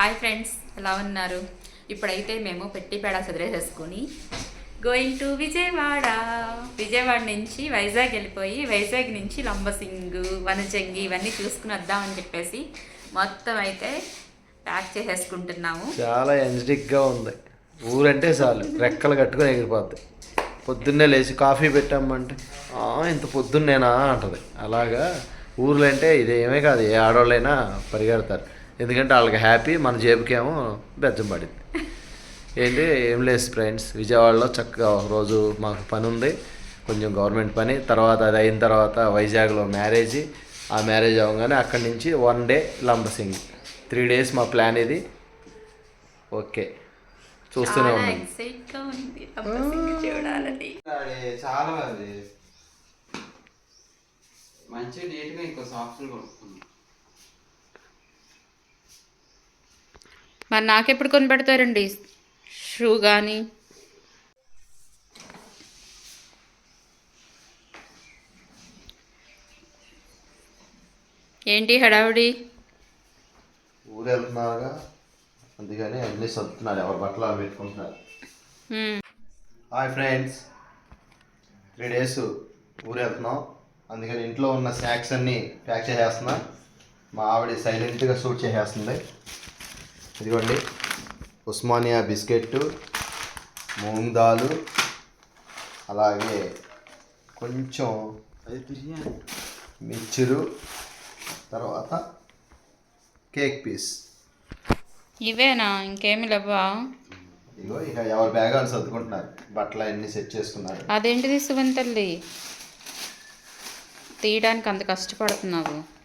Hi friends ఎలా ఉన్నారు? ఇప్పుడైతే మేము పెట్టిపేడ చదివేసేసుకొని గోయింగ్ టు విజయవాడ. విజయవాడ నుంచి వైజాగ్ వెళ్ళిపోయి వైజాగ్ నుంచి లంబసింగు వనజంగి ఇవన్నీ చూసుకుని వద్దామని చెప్పేసి మొత్తం అయితే ప్యాక్ చేసేసుకుంటున్నాము. చాలా ఎనర్జిటిక్గా ఉంది. ఊరంటే చాలు రెక్కలు కట్టుకొని ఎగిరిపోద్ది. పొద్దున్నే లేచి కాఫీ పెట్టామంటే ఇంత పొద్దున్నేనా? అంటది. అలాగా ఊర్లో అంటే ఇదేమే కాదు ఏ ఆడవాళ్ళైనా పరిగెడతారు. ఎందుకంటే వాళ్ళకి హ్యాపీ మన జేబుకేమో బెజ్జం పడింది. ఏంటి? ఏం లేదు ఫ్రెండ్స్ విజయవాడలో చక్కగా ఒక రోజు మాకు పని ఉంది కొంచెం గవర్నమెంట్ పని. తర్వాత అది అయిన తర్వాత వైజాగ్లో మ్యారేజ్. ఆ మ్యారేజ్ అవ్వగానే అక్కడి నుంచి one day Lambasingi three days మా ప్లాన్ ఇది. ఓకే. చూస్తూనే చాలా ఉన్నాం. ఎక్సైట్గా ఉంది లంబసింగి చూడాలని. చాలా అది మంచిగా నీట్గా ఇంకో సాఫ్ట్గా కొనుక్కున్నాం మరి నాకెప్పుడు కొని పెడతారండి షూ కానీ ఏంటి హడావుడి? ఊరు వెళ్తున్నారుగా అందుకని అన్ని సర్దుతున్నారు. ఎవరి బట్టలు పెట్టుకుంటున్నారు. Hi friends. త్రీ డేస్ ఊరు వెళ్తున్నాం అందుకని ఇంట్లో ఉన్న స్నాక్స్ అన్నీ ప్యాక్ చేసేస్తున్నా. మా ఆవిడ సైలెంట్గా షూట్ చేసేస్తుంది. ఇదిగోండి. ఉస్మానియా బిస్కెట్ మూంగ్ దాలు అలాగే కొంచెం మిక్చరు తర్వాత కేక్ పీస్. ఇవేనా? ఇంకేమి లేవా? ఇగో ఇక ఎవరి బ్యాగ్ వాళ్ళు సర్దుకుంటున్నారు. బట్టలు అన్నీ సెట్ చేసుకున్నారు. అదేంటిది సువన్ తల్లి? తీయడానికి అంత కష్టపడుతున్నావు.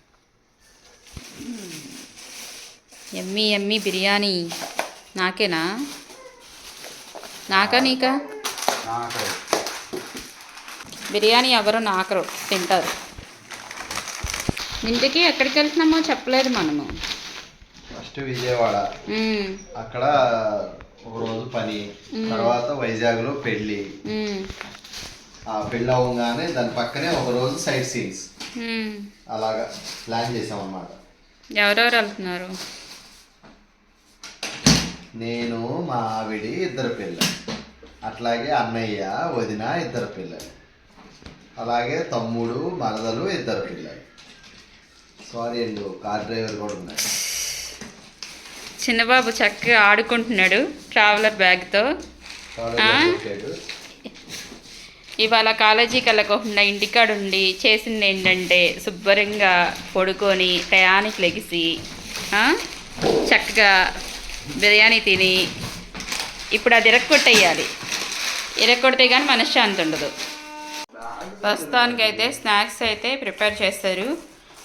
ఎమ్మి ఎమ్మి బిర్యానీ. నాకేనా? నాకా నీకా? బిర్యానీ ఎవరు నాకరు తింటారు. ఇంటికి ఎక్కడికి వెళ్తున్నామో చెప్పలేదు మనము. ఫస్ట్ విజయవాడ. అక్కడ ఒక రోజు పని తర్వాత వైజాగ్లో పెళ్ళి. ఆ పెళ్ళి అవ్వగానే దాని పక్కనే ఒక రోజు సైట్ సీన్స్. అలాగా ప్లాన్ చేసాం అన్నమాట ఎవరెవరు వెళ్తున్నారు? నేను మా ఆవిడి ఇద్దరు పిల్లలు. అట్లాగే అన్నయ్య వదిన ఇద్దరు పిల్లలు. అలాగే తమ్ముడు మరదలు ఇద్దరు పిల్లలు. సారీ అండి కార్ డ్రైవర్ కూడా ఉన్నాడు. చిన్నబాబు చక్కగా ఆడుకుంటున్నాడు ట్రావెలర్ బ్యాగ్తో. ఇవాళ కాలేజీకి వెళ్ళకుండా ఇంటికాడ ఉండి చేసింది ఏంటంటే శుభ్రంగా పడుకొని టయానికి లెగిసి చక్కగా బిర్యానీ తిని ఇప్పుడు అది ఇరక్కొట్టేయాలి ఇరక్కొడితే కానీ మనశ్శాంతి ఉండదు. ప్రస్తుతానికి అయితే స్నాక్స్ అయితే ప్రిపేర్ చేస్తారు.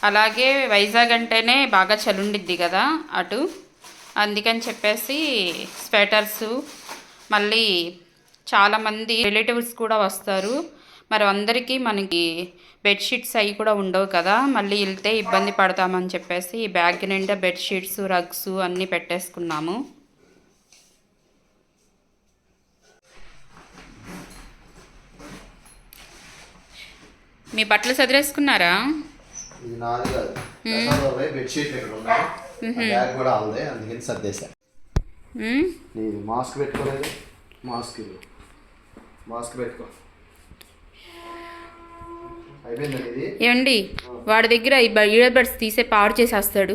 అలాగే వైజాగ్ అంటేనే బాగా చలుండిద్ది కదా అటు. అందుకని చెప్పేసి స్వెటర్సు మళ్ళీ చాలామంది రిలేటివ్స్ కూడా వస్తారు. మరి అందరికీ మనకి బెడ్షీట్స్ అవి కూడా ఉండవు కదా. మళ్ళీ వెళ్తే ఇబ్బంది పడతామని చెప్పేసి ఈ బ్యాగ్ నిండా బెడ్షీట్స్ రగ్స్ అన్నీ పెట్టేసుకున్నాము. మీ బట్టలు చదివేసుకున్నారా మాస్క్ పెట్టుకోలేదు. మాస్క్ మాస్క్ పెట్టుకో. ఏమండి వాడి దగ్గర ఈ ఇయర్ బడ్స్ తీసే పాడు చేసేస్తాడు.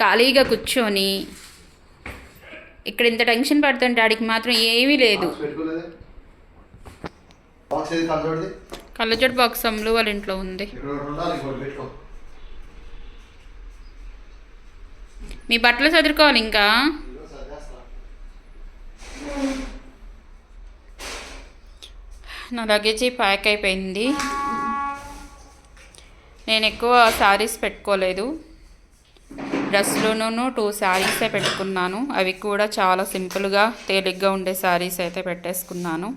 ఖాళీగా కూర్చొని ఇక్కడ ఇంత టెన్షన్ పడుతుంటే ఆడికి మాత్రం ఏమీ లేదు. కళ్ళజోడు బాక్స్ అమ్ములు వాళ్ళ ఇంట్లో ఉంది. మీ బట్టలు చదువుకోవాలి ఇంకా. నా లగేజీ ప్యాక్ అయిపోయింది. నేను ఎక్కువ శారీస్ పెట్టుకోలేదు. డ్రెస్లోనూ టూ శారీసే పెట్టుకున్నాను. అవి కూడా చాలా సింపుల్గా తేలిగ్గా ఉండే శారీస్ అయితే పెట్టేసుకున్నాను.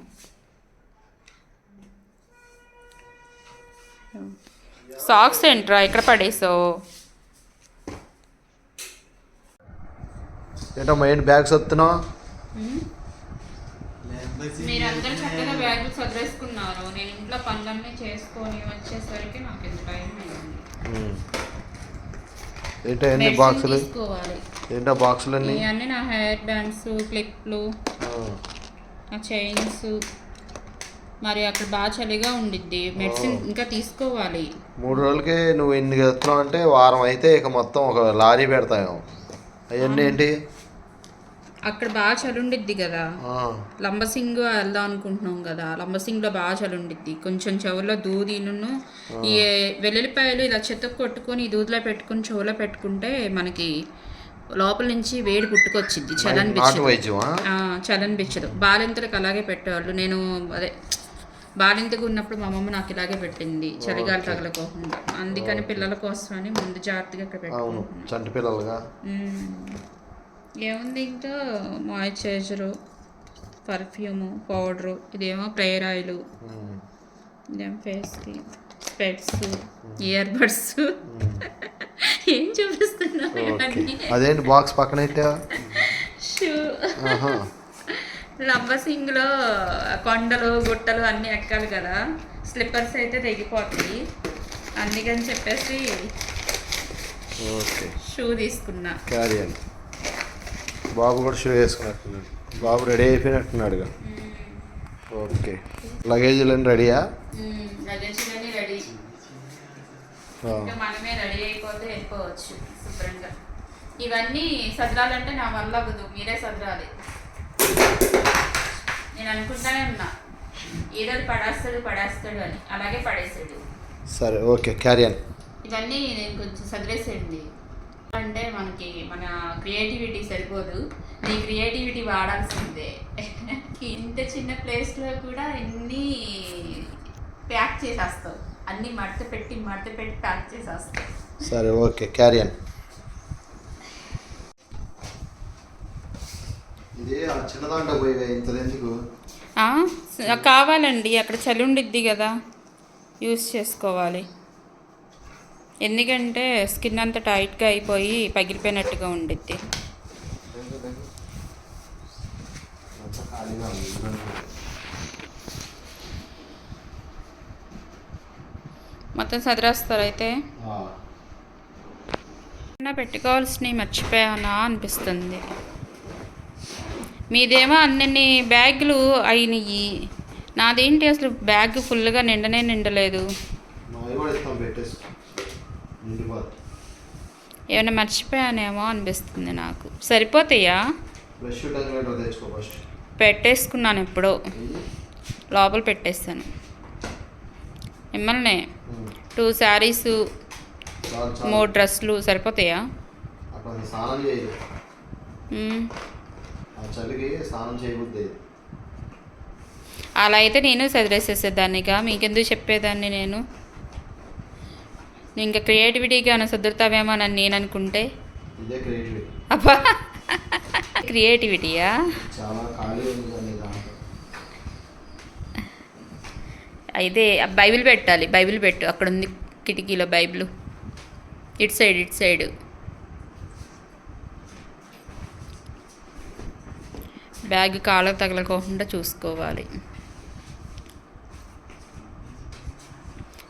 సాక్స్ ఏంట్రా? ఎక్కడ పడేసావు? ఏంటమ్మా ఏంటి బ్యాగ్స్ వస్తున్నావు? మీరందరూ చక్కగా బ్యాగులు చదివేసుకున్నారు నేను ఇంట్లో పనులన్నీ చేసుకొని వచ్చేసరికి నాకు ఇంత టైం అయింది ఏంటో ఎన్ని మెడిసిన్ బాక్సులు? ఏంటో బాక్సులన్నీ? ఇవన్నీ నా హెయిర్ బ్యాండ్స్ క్లిప్లు ఆ, ఆ చైన్స్. మరి అక్కడ బాగా చలిగా ఉండిద్ది. మెడిసిన్ ఇంకా తీసుకోవాలి. మూడు రోజులకి నువ్వు ఎన్ని ఎత్తున్నావు అంటే వారం అయితే ఇక మొత్తం ఒక లారీ పెడతాయేమో అవన్నీ ఏంటి? అక్కడ బాగా చలి ఉండిద్ది కదా లంబసింగ్ వెళ్దాం అనుకుంటున్నాం కదా. లంబసింగ్లో బాగా చలి ఉండిద్ది కొంచెం చెవుల్లో దూదిను ఈ వెల్లుల్లిపాయలు ఇలా చెత్త కొట్టుకొని ఈ దూదిలో పెట్టుకొని చెవులో పెట్టుకుంటే మనకి లోపల నుంచి వేడి పుట్టుకొచ్చిద్ది. నాటు చలనిపించదు. చలనిపించదు. బాలింతలకు అలాగే పెట్టేవాళ్ళు. నేను అదే బాలింతగా ఉన్నప్పుడు మా అమ్మమ్మ నాకు ఇలాగే పెట్టింది. చలిగాలి తగలకోకుండా. అందుకని పిల్లల కోసమని ముందు జాగ్రత్తగా ఇక్కడ పెట్టుకుంటున్నాను. చంటి పిల్లలుగా. ఏముంది ఇంకా మాయిశ్చరైజరు పర్ఫ్యూము పౌడరు ఇదేమో ప్రేయర్ ఆయిల్ ఇదేమో ఫేస్కి స్పెట్స్ ఇయర్ బడ్స్ ఏం చూపిస్తున్నావు అదేంటి బాక్స్ పక్కన షూ. లంబసింగ్లో కొండలు గుట్టలు అన్నీ ఎక్కాలి కదా? స్లిప్పర్స్ అయితే తెగిపోతాయి. అందుకని చెప్పేసి షూ తీసుకున్నా. బాబు కూడా షూ వేసుకున్నట్టున్నాడు బాబు రెడీ అయిపోయినట్టున్నాడుగా. ఓకే. లగేజీలన్నీ రెడీయా లగేజ్లన్నీ రెడీ మనమే రెడీ అయిపోతే వెళ్ళిపోవచ్చు శుభ్రంగా. ఇవన్నీ సదరాలంటే నా వల్ల అవ్వదు. మీరే సదరాలి. నేను అనుకుంటానే ఉన్నా. ఏదో పడేస్తాడు పడేస్తాడు అని. అలాగే పడేసాడు. సరే ఓకే. క్యారీ అని ఇవన్నీ నేను కొంచెం సదిరేసేయండి. అంటే మనకి మన క్రియేటివిటీ సరిపోదు. నీ క్రియేటివిటీ వాడాల్సిందే. ఇంత చిన్న ప్లేస్లో కూడా ఇన్ని ప్యాక్ చేసేస్తావు? అన్ని మడత పెట్టి మడత పెట్టి ప్యాక్ చేసేస్తావు. సరే ఓకే క్యారీ అని ఇది ఆ చిన్నదాంట్లో పోయి ఇంతదెందుకు ఆ, స- కావాలండి అక్కడ చలి ఉండిద్ది కదా. యూస్ చేసుకోవాలి. ఎందుకంటే స్కిన్ అంతా టైట్గా అయిపోయి పగిలిపోయినట్టుగా ఉండిద్ది. మొత్తం సదిరేస్తారు అయితే? పెట్టుకోవాల్సినవి మర్చిపోయానా అనిపిస్తుంది. మీదేమో అన్ని బ్యాగులు అయినాయి నాదేంటి అసలు బ్యాగ్ ఫుల్గా నిండనే నిండలేదు అవి కూడా ఇస్తాం పెట్టేసి నిండిపోతుంది ఏమైనా మర్చిపోయానేమో అనిపిస్తుంది నాకు. సరిపోతాయా? పెట్టేసుకున్నాను ఎప్పుడో. లోపల పెట్టేస్తాను. మిమ్మల్ని టూ శారీస్ మూడు డ్రెస్సులు సరిపోతాయా? అలా అయితే నేను సదిరేసేసేదాన్నిగా. మీకెందుకు చెప్పేదాన్ని నేను? ఇంకా క్రియేటివిటీగా ఏమైనా సదురుతావేమోనని నేను అనుకుంటే. అబ్బా! క్రియేటివిటీయా అయితే బైబిల్ పెట్టాలి. బైబిల్ పెట్టు. అక్కడ ఉంది కిటికీలో బైబిల్. ఇటు సైడ్ ఇటు సైడ్. బ్యాగ్ కాళ్ళకు తగలకోకుండా చూసుకోవాలి.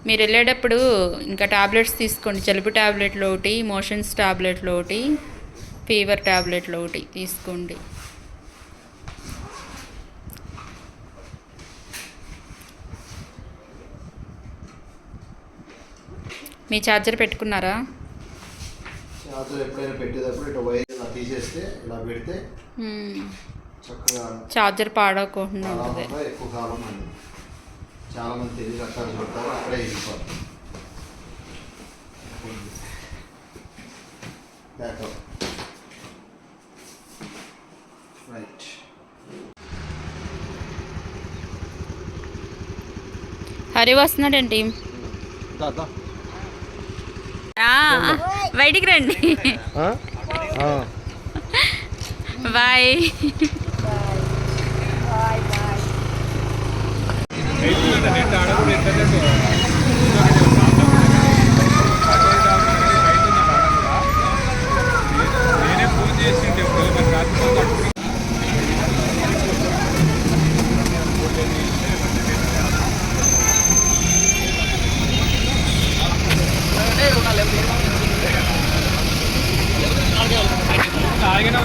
మీరు వెళ్ళేటప్పుడు ఇంకా టాబ్లెట్స్ తీసుకోండి. జలుబు టాబ్లెట్లు ఒకటి మోషన్స్ టాబ్లెట్లు ఒకటి ఫీవర్ టాబ్లెట్లు ఒకటి తీసుకోండి. మీ ఛార్జర్ పెట్టుకున్నారా? చార్జర్ ఎప్పుడైనా పెట్టేటప్పుడు ఇట్లా వైర్ ఇలా తీసేస్తే ఇలా పెడితే మ్మ్. చక్కగా ఛార్జర్ పాడవకుండా ఉంటుంది. ఎక్కువ కాలం చాలా మంది తెలియదు అక్కడ చూడతారు అక్కడే వెళ్ళిపోతారు. బ్యాకప్ రైట్ హరి వస్తున్నాడండి. ఆ, బయటికి రండి. బాయ్ నెట్ ఆడకుండా ఇంటర్నెట్ నేనే ఫోన్ చేసిండే మన రాత్రి ఆగినా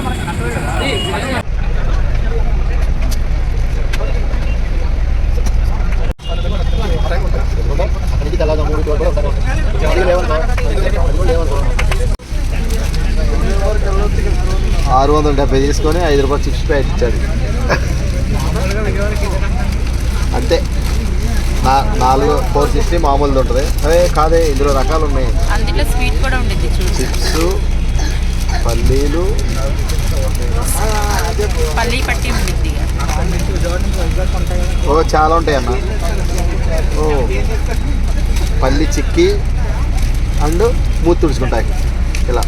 మనకు నచ్చలేదు కదా. వందల డెబ్బై తీసుకొని ఐదు రూపాయలు చిప్స్ ప్యాకెట్ ఇచ్చాడు. అంతే. నాలుగు ఫోర్ సిక్స్టీ మామూలుది ఉంటుంది. అదే కాదే ఇందులో రకాలు ఉన్నాయి. చిప్స్ పల్లీలు. పల్లి పట్టి ఓ చాలా ఉంటాయి అన్న. ఓ పల్లి చిక్కి అండ్ మూతి తుడుచుకుంటాయి. ఇలా.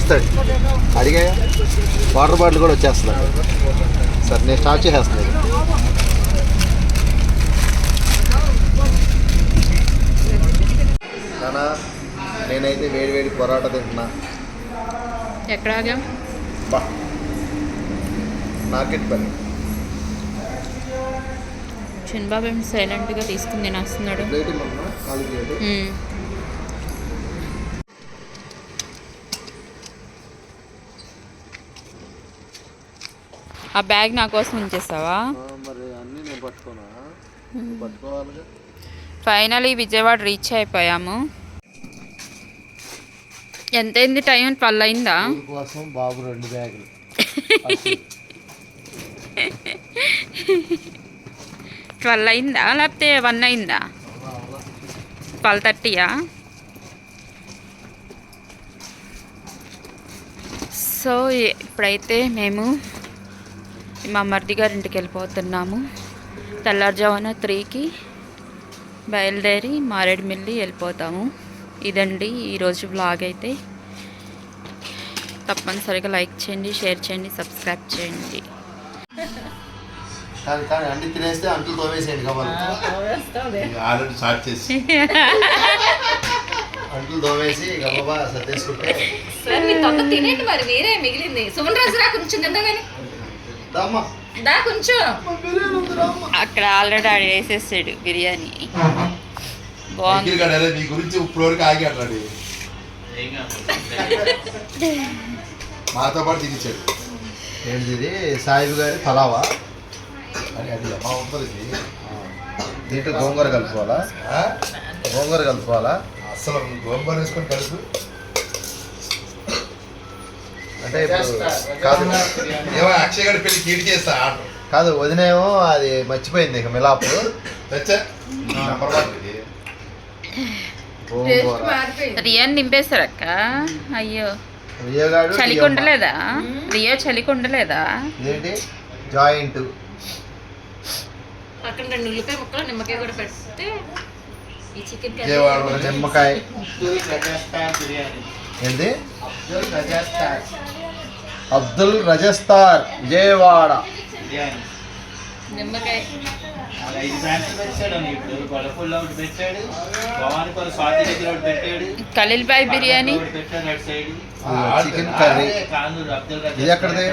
ఇస్తాడు. అడిగా వాటర్ బాటిల్ కూడా వచ్చేస్తుంది సరే నేను స్టార్ట్ చేసేస్తున్నాను. నానా నేనైతే వేడి వేడి పొరాటా తింటున్నా. ఎక్కడ నాకెట్ పని. చిన్నబాబు ఏం సైలెంట్గా తీసుకుని తినేస్తున్నాడు. ఆ బ్యాగ్ నా కోసం ఉంచేస్తావా ఫైనలీ విజయవాడ రీచ్ అయిపోయాము. ఎంతైంది టైం? ట్వెల్వ్ అయిందా కోసం బాబు రెండు బ్యాగులు. ట్వెల్వ్ అయిందా? లేకపోతే వన్ అయిందా? ట్వెల్వ్ థర్టీయా? సో ఇప్పుడైతే మేము మా మరిది గారి ఇంటికి వెళ్ళిపోతున్నాము తెల్లారుజామున త్రీకి బయలుదేరి మారేడుమిల్లి వెళ్ళిపోతాము. ఇదండి ఈరోజు వ్లాగ్ అయితే. తప్పనిసరిగా లైక్ చేయండి షేర్ చేయండి సబ్స్క్రైబ్ చేయండి. కానీ కానీ సరే మీ తొందర తినేయండి మరి వేరే మిగిలింది. సుమన్ రాజు రా కొంచెం తిందాగాని దమ్మా దా కొంచెం. అక్కడ ఆల్రెడీ ఆడ వేసేసాడు బిర్యానీ. బాగుంది. నీ గురించి ఇప్పుడు వరకు ఆగి అట్లాడి మాతో పాటు తినిచ్చాడు. ఏంటిది? ఇది సాయిబు గారి పలావా? అని అది అమ్మా ఉంటుంది ఇది. దీంట్లో గోంగూర కలుపుకోవాలా? ఆ? గోంగూర కలుపుకోవాలా? అస్సలు గోంగూర వేసుకొని కలుపు. అంటే ఇప్పుడు కాదు ఏమో అక్షయ్ గారి పెళ్ళి కీడి చేస్తా ఆర్డర్ కాదు వదినేమో అది మర్చిపోయింది ఇక మిలాపు తెచ్చా నెంబర్ వన్ ఇది రియాని నింపేశారక్క అయ్యో వియ్యగాడు చలికి ఉండలేదా రియో చలికి ఉండలేదా ఏంటి జాయింట్ పక్కన రెండు ఉల్లిపాయ ముక్కలు నిమ్మకాయ కూడా పెడితే ఈ చికెన్ నిమ్మకాయ ఏంటి? అబ్దుల్ రజస్తార్ విజయవాడ. నిమ్మకాయ. బిర్యానీ. Chicken curry. ఇది ఎక్కడిది?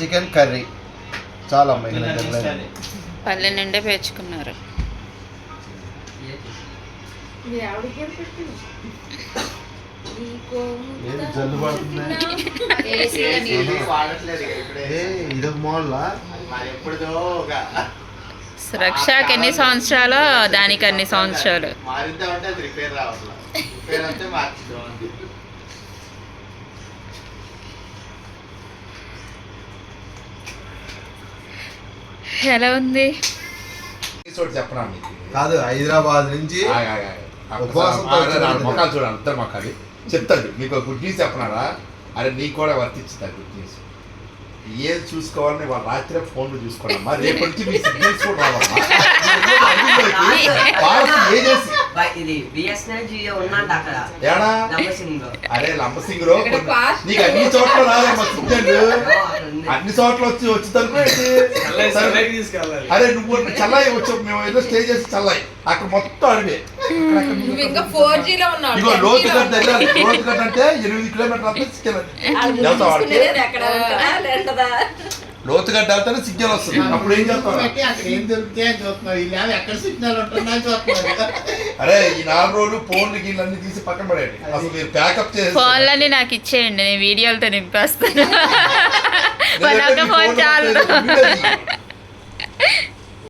Chicken curry. చాలా అమ్మాయి పల్లె నిండే పేర్చుకున్నారు. జల్లు పడుతుంది మోడలా? సురక్షకి ఎన్ని సంవత్సరాలు దానికి అన్ని సంవత్సరాలు. ఎలా ఉంది? మీకు? కాదు హైదరాబాద్ నుంచి మొక్కలు చూడండి అందరు మొక్కలు చెప్తాడు మీకు ఒక గుడ్ న్యూస్ చెప్పనారా? అరే నీకు కూడా వర్తించుతా గుడ్ న్యూస్. ఏది చూసుకోవాలని వాళ్ళ రాత్రి ఫోన్లు చూసుకోవడమ్మా రేపటి నుంచి మీ సిగ్నల్స్ కూడా అరే లంబసింగ్ రో నీకు అన్ని చోట్ల రాదమ్మా సిగ్నల్. అన్ని చోట్ల వచ్చి వచ్చి తలుపు అరే నువ్వు చల్లాయి వచ్చి మేము ఏదో స్టే చేసి చల్లాయి అక్కడ మొత్తం అడివే. నువ్వు ఇంకా ఫోర్ జీలో ఉన్నావు ఇగో లోతు గట్ట వెళ్ళాలి. లోతు గట్ట అంటే ఎనిమిది కిలోమీటర్లు వెళ్తానే సిగ్నల్ వస్తుంది. అప్పుడు ఏం ఏం దొరికితే అని చూస్తున్నావు ఏమో ఎక్కడ సిగ్నల్ ఉంటుందా అరే ఈ నాలుగు రోజులు ఫోన్లు గీళ్ళు అన్ని తీసి పక్కన పడేయండి. అసలు మీరు ప్యాకప్ చేసి ఫోన్లన్నీ నాకు ఇచ్చేయండి. నేను వీడియోలతో నింపేస్తాను. ఫోన్ చాలు.